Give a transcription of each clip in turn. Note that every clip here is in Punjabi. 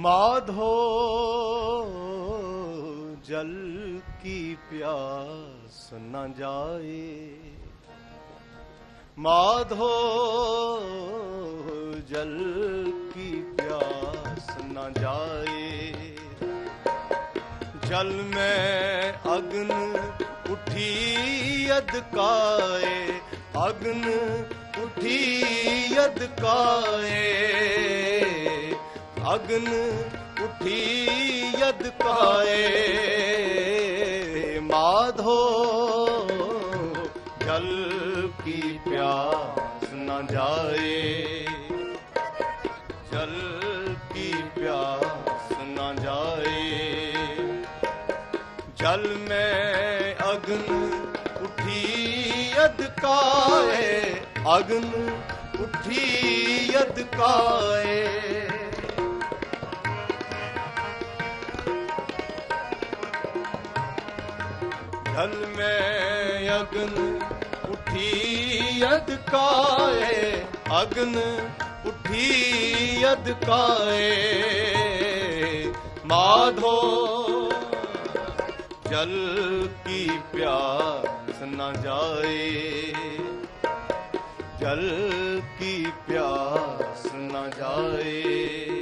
ਮਾਧੋ ਜਲ ਕੀ ਪਿਆਸ ਨਾ ਜਾਏ ਮਾਧੋ ਜਲ ਕੀ ਪਿਆਸ ਨਾ ਜਾਏ ਜਲ ਮੈਂ ਅਗਨ ਉਠੀ ਅਦਕਾਏ ਅਗਨ ਉਠੀ ਅਦਕਾਏ ਅਗਨ ਉਠੀ ਯਦ ਕਾਏ। ਮਾਧੋ, ਜਲ ਕੀ ਪਿਆਸ ਨਾ ਜਾਏ। ਜਲ ਕੀ ਪਿਆਸ ਨਾ ਜਾਏ। ਜਲ ਮੈਂ ਅਗਨ ਉਠੀ ਯਦ ਕਾਏ। ਅਗਨ ਉਠੀ ਯਦ ਕਾਏ। जल में अग्न उठी अदकाए अग्न उठी अदकाए माधो जल की प्यास न जाए जल की प्यास न जाए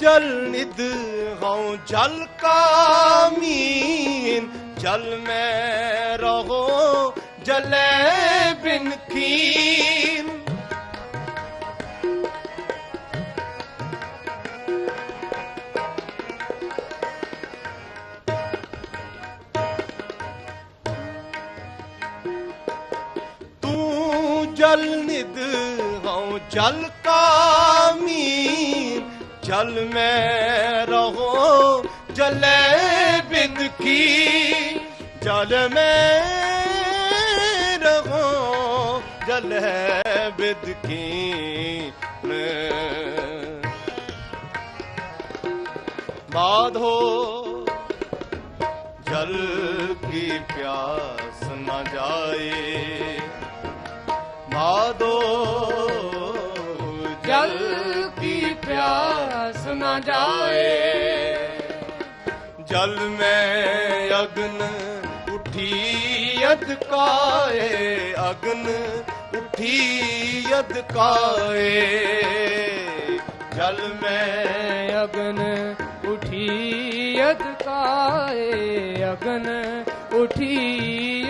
जल निध हूँ जल का मीन जल में रहो जले बिन खीन तू जल निध हूँ जल का मीन जल में रहो जले बिद की जल में रहो जल बिद की माधो जल की प्यास न जाए ਨਾ ਜਾਏ। ਜਲ ਮੈਂ ਅਗਨ ਉਠੀ ਅਦਕਾਏ ਅਗਨ ਉਠੀ ਅਦਕਾਏ ਜਲ ਮੈਂ ਅਗਨ ਉਠੀ ਅਦਕਾਏ ਅਗਨ ਉਠੀ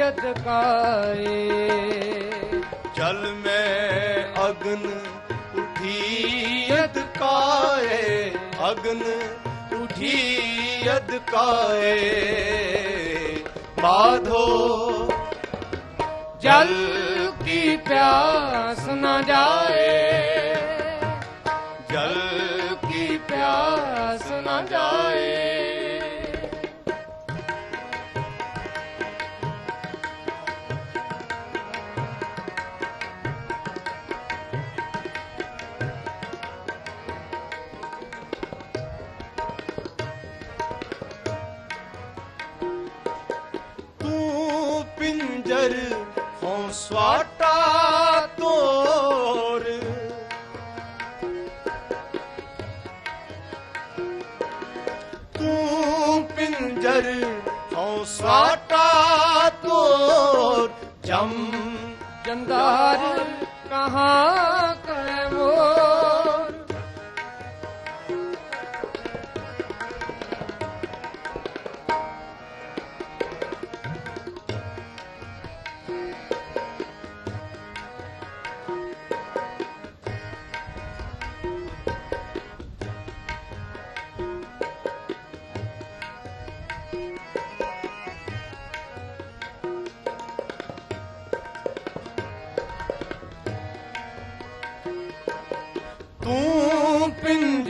ਅਦਕਾਏ ਜਲ ਮੈਂ ਅਗਨ ਉਠੀਅਦ ਕਾਏ ਅਗਨ ਉਠੀਅਦ ਕਾਏ। ਮਾਧੋ ਜਲ ਕੀ ਪਿਆਸ ਨਾ ਜਾਏ ਖੰਜਰ ਹੋਂ ਸਵਾਟਾ ਤੋਰ। ਤੂੰ ਪਿੰਜਰ ਹੋਂ ਸਵਾਟਾ ਤੋਰ। ਜਮ ਜੰਦਾਰ ਕਹਾਂ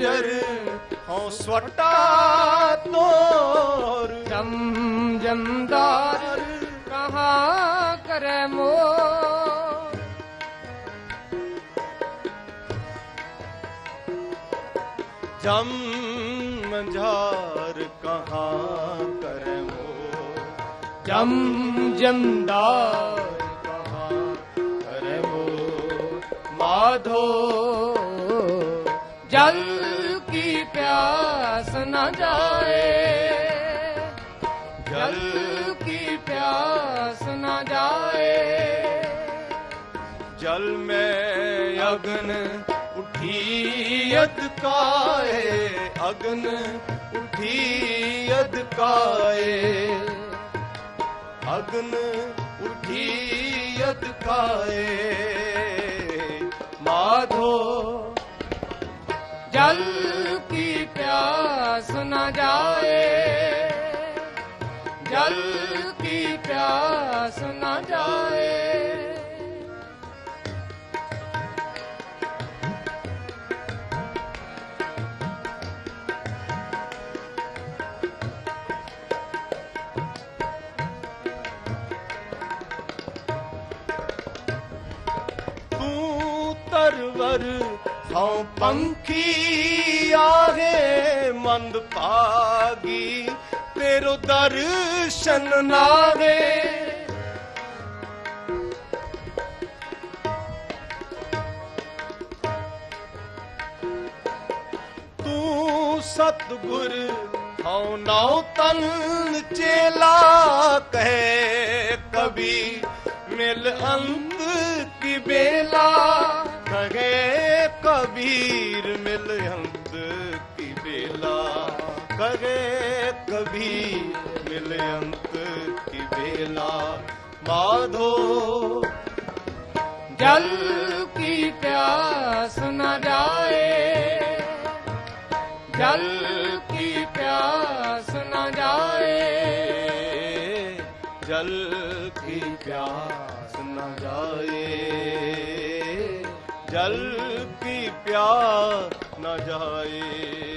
ਗੁਜਰ ਹਉ ਸਵਟਾ ਤੋਰ ਜਮ ਜਮਦਾਰ ਕਹਾ ਕਰੈ ਮੋਰ ਜਮ ਮੰਝਾਰ ਕਹਾ ਕਰੈ ਮੋਰ ਜਮ ਜਮਦਾਰ ਕਹਾ ਮਾਧੋ ਕੀ ਪਿਆਸ ਨਾ ਜਾਏ? ਜਲ ਕੀ ਪਿਆਸ ਨਾ ਜਾਏ? ਜਲ ਮੈਂ ਅਗਨ ਉਠੀ ਅਦਕਾਏ, ਅਗਨ ਉਠੀ ਅਦਕਾਏ। ਅਗਨ ਉਠੀ ਅਦਕਾਏ। ਮਾਧੋ, ਜਲ ਤਰਸ ਨਾ ਜਾਏ ਜਲ ਕੀ ਪਿਆਸ ਨਾ ਜਾਏ ਤੂੰ ਤਰਵਰ ਹਉ ਪੰਖੀ ਆਗੇ, ਮੰਦ ਭਾਗੀ, ਤੇਰੋ ਦਰਸ਼ਨ ਨਾਵੇ ਤੂੰ ਸਤਗੁਰ ਹਉ ਨਉ ਤਨ ਚੇਲਾ ਕਹੇ, ਕਬੀ, ਮਿਲ ਅੰਤ ਕੀ ਬੇਲਾ। ਕਬੀਰ ਮਿਲ ਅੰਤ ਕੀ ਬੇਲਾ ਕਰੇ ਕਬੀਰ ਮਿਲ ਅੰਤ ਕੀ ਬੇਲਾ ਮਾਧੋ, ਜਲ ਕੀ ਪਿਆਸ ਨਾ ਜਾਏ? ਜਲ ਕੀ ਪਿਆਸ ਨਾ ਜਾਏ? ਜਲ ਕੀ ਪਿਆਸ ਨਾ ਜਾਏ? ਜਲ ਰਿਹਾ ਨਾ ਜਾਏ।